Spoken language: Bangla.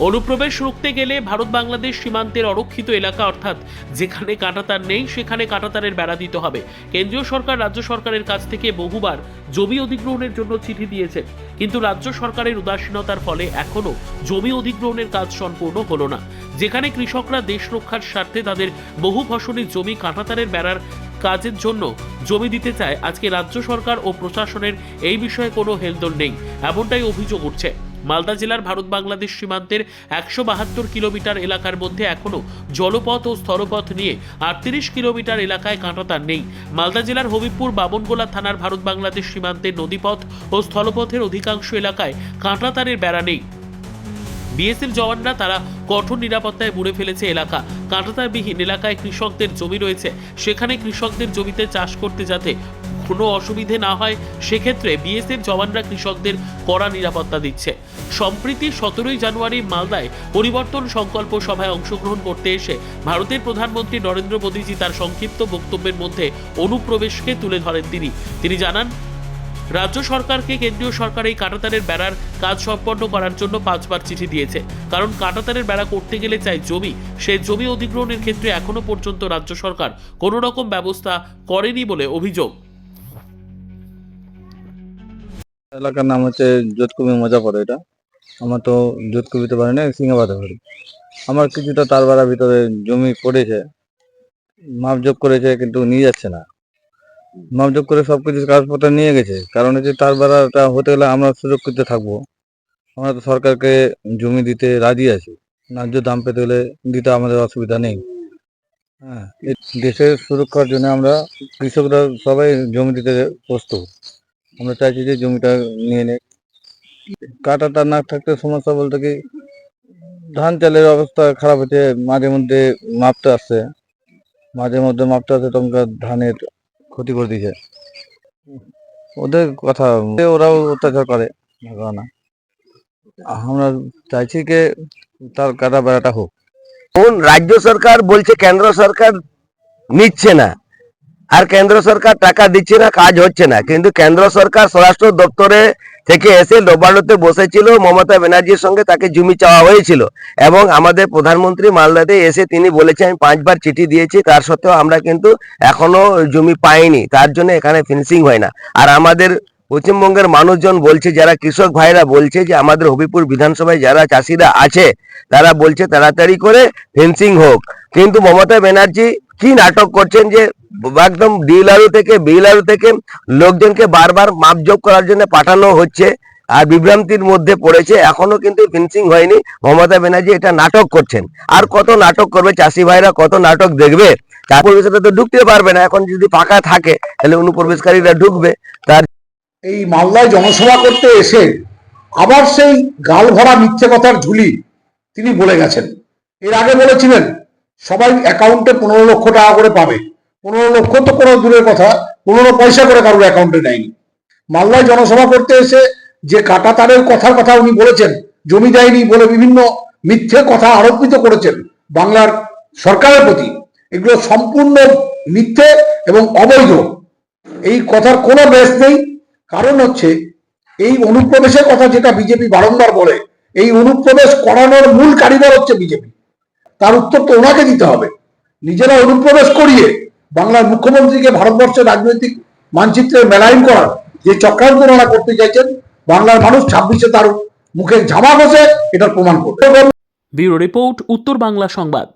অনুপ্রবেশ রুখতে গেলে ভারত বাংলাদেশ সীমান্তের অরক্ষিত এলাকা অর্থাৎ যেখানে কাঁটাতার নেই, সেখানে কাঁটাতারের বেড়া দিতে হবে। কেন্দ্রীয় সরকার রাজ্য সরকারের কাছ থেকে বহুবার জমি অধিগ্রহণের জন্য চিঠি দিয়েছে। কিন্তু রাজ্য সরকারের উদাসীনতার ফলে এখনও জমি অধিগ্রহণের কাজ সম্পূর্ণ হলো না। যেখানে কৃষকরা দেশ রক্ষার স্বার্থে তাদের বহু ফসলি জমি কাঁটাতারের বেড়ার কাজের জন্য জমি দিতে চায়, আজকে রাজ্য সরকার ও প্রশাসনের এই বিষয়ে কোনো হেলদোল নেই, এমনটাই অভিযোগ উঠছে। মালদা জেলার ভারত বাংলাদেশ সীমান্তের একশো বাহাত্তর কিলোমিটার এলাকার মধ্যে এখনও জলপথ ও স্থলপথ নিয়ে আটত্রিশ কিলোমিটার এলাকায় কাঁটাতার নেই। মালদা জেলার হবিবপুর বামনগোলা থানার ভারত বাংলাদেশ সীমান্তের নদীপথ ও স্থলপথের অধিকাংশ এলাকায় কাঁটাতারের বেড়া নেই। বিএসএফ জওয়ানরা তারা কঠোর নিরাপত্তায় মুড়ে ফেলেছে এলাকা। কাঁটাতারবিহীন এলাকায় কৃষকদের জমি রয়েছে। সেখানে কৃষকদের জমিতে চাষ করতে যাতে কোনো অসুবিধে না হয়, সেক্ষেত্রে বিএসএফ জওয়ানরা কৃষকদের কড়া নিরাপত্তা দিচ্ছে। সম্প্রতি সতেরোই জানুয়ারি মালদায় পরিবর্তন সংকল্প সভায় অংশগ্রহণ করতে এসে ভারতের প্রধানমন্ত্রী নরেন্দ্র মোদীজি তার সংক্ষিপ্ত বক্তব্যের মধ্যে অনুপ্রবেশকে তুলে ধরেন তিনি। তিনি জানান, রাজ্য সরকারকে কেন্দ্রীয় সরকার এই কাঁটাতারের বেড়ার কাজ সম্পন্ন করার জন্য পাঁচবার চিঠি দিয়েছে। কারণ কাঁটাতারের বেড়া করতে গেলে চাই জমি। সেই জমি অধিগ্রহণের ক্ষেত্রে এখনও পর্যন্ত রাজ্য সরকার কোনো রকম ব্যবস্থা করেনি বলে অভিযোগ। এলাকার নাম হচ্ছে যোধকুমি মজাপড়া এটা। আমার তো যোধকুমিতে পারি না সিংহাবাদে পারি আমার কিছুটা তার বাড়ার ভিতরে জমি পড়েছে, মাপজোক করেছে কিন্তু নিয়ে যাচ্ছে না। মাপজোক করে সব কিছু কাগজপত্র নিয়ে গেছে। কারণ হচ্ছে তার বাড়াটা হতে গেলে আমরা সুরক্ষিত থাকব। আমরা তো সরকারকে জমি দিতে রাজি আছি। ন্যায্য দাম পেতে গেলে দিতে আমাদের অসুবিধা নেই। হ্যাঁ দেশের সুরক্ষার জন্য আমরা কৃষকরা সবাই জমি দিতে প্রস্তুত। আমরা চাইছি যে জমিটা নিয়ে নে কাটাটা না থাকতে সমস্যা বলতে কি, ধান চালের অবস্থা খারাপ হচ্ছে মাঝে মধ্যে মাপতে আসছে মাঝে মধ্যে মাপতে আসছে তখনকার ধানের ক্ষতি করে দিয়েছে ওদের কথা, ওরাও অত্যাচার করে না। আমরা চাইছি যে তার কাটা বেড়াটা হোক। কোন রাজ্য সরকার বলছে, কেন্দ্র সরকার নিচ্ছে না। আর কেন্দ্র সরকার টাকা দিচ্ছে না, কাজ হচ্ছে না। কিন্তু কেন্দ্র সরকার স্বরাষ্ট্র দপ্তরে থেকে এসে নবান্নতে বসেছিল, মমতা ব্যানার্জির সঙ্গে তাকে জমি চাওয়া হয়েছিল। এবং আমাদের প্রধানমন্ত্রী মালদাতে এসে তিনি বলেছে আমি পাঁচবার চিঠি দিয়েছি, তার সত্ত্বেও আমরা কিন্তু এখনও জমি পাইনি। তার জন্য এখানে ফিনিশিং হয় না। আর আমাদের পশ্চিমবঙ্গের মানুষজন বলছে, যারা কৃষক ভাইরা বলছে যে, আমাদের হবিপুর বিধানসভায় যারা চাষিরা আছে, তারা বলছে তাড়াতাড়ি করে ফেন্সিং হোক। কিন্তু মমতা ব্যানার্জি কি নাটক করছেন যে একদম ডিলারু থেকে, বিলারু থেকে লোকজনকে বারবার মাপজোক করার জন্য পাঠানো হচ্ছে আর বিভ্রান্তির মধ্যে পড়েছে। এখনও কিন্তু ফিনিশিং হয়নি। মমতা ব্যানার্জি এটা নাটক করছেন। আর কত নাটক করবে চাষি ভাইরা, কত নাটক দেখবে? বিষয়টা তো ঢুকতে পারবে না। এখন যদি ফাঁকা থাকে, তাহলে অনুপ্রবেশকারীরা ঢুকবে। তার এই মালদায় জনসভা করতে এসে আবার সেই গাল ভরা মিথ্যে কথার ঝুলি তিনি বলে গেছেন। এর আগে বলেছিলেন, সবাই অ্যাকাউন্টে পনেরো লক্ষ টাকা করে পাবে। পনেরো লক্ষ তো কোনো দূরের কথা, পনেরো পয়সা করে কারোর অ্যাকাউন্টে নেয়নি মালদায় জনসভা করতে এসে যে কাটা তারের কথার কথা উনি বলেছেন, জমি দেয়নি বলে বিভিন্ন মিথ্যে কথা আরোপিত করেছেন বাংলার সরকারের প্রতি, এগুলো সম্পূর্ণ মিথ্যে এবং অবৈধ। এই কথার কোনো বেশ নেই, কারণ হচ্ছে এই অনুপ্রবেশের কথা যেটা বিজেপি বারংবার বলে, এই অনুপ্রবেশ করানোর মূল কারিগর হচ্ছে বিজেপি। তার উত্তর তো ওনাকে দিতে হবে। নিজেরা অনুপ্রবেশ করিয়ে বাংলার মুখ্যমন্ত্রীকে ভারতবর্ষের রাজনৈতিক মানচিত্রে মেলাইন করার যে চক্রান্ত ওনারা করতে চাইছেন, বাংলার মানুষ ছাব্বিশে তার মুখে ঝামা বসে এটার প্রমাণ করবে। ব্যুরো রিপোর্ট, উত্তর বাংলা সংবাদ।